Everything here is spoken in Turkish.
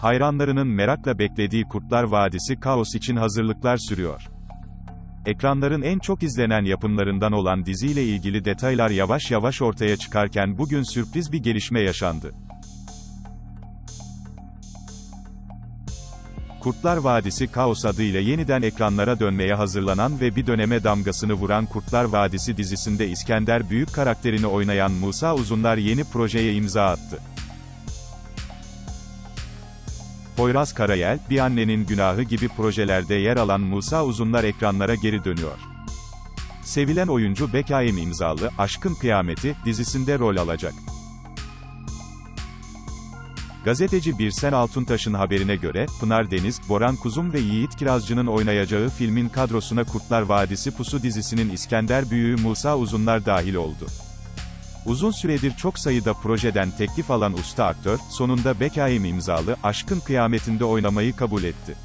Hayranlarının merakla beklediği Kurtlar Vadisi Kaos için hazırlıklar sürüyor. Ekranların en çok izlenen yapımlarından olan diziyle ilgili detaylar yavaş yavaş ortaya çıkarken bugün sürpriz bir gelişme yaşandı. Kurtlar Vadisi Kaos adıyla yeniden ekranlara dönmeye hazırlanan ve bir döneme damgasını vuran Kurtlar Vadisi dizisinde İskender Büyük karakterini oynayan Musa Uzunlar yeni projeye imza attı. Poyraz Karayel, Bir Annenin Günahı gibi projelerde yer alan Musa Uzunlar ekranlara geri dönüyor. Sevilen oyuncu Bekaim imzalı, Aşkın Kıyameti, dizisinde rol alacak. Gazeteci Birsen Altuntaş'ın haberine göre, Pınar Deniz, Boran Kuzum ve Yiğit Kirazcı'nın oynayacağı filmin kadrosuna Kurtlar Vadisi Pusu dizisinin İskender Büyüğü Musa Uzunlar dahil oldu. Uzun süredir çok sayıda projeden teklif alan usta aktör, sonunda Bekaim imzalı, Aşkın Kıyametinde oynamayı kabul etti.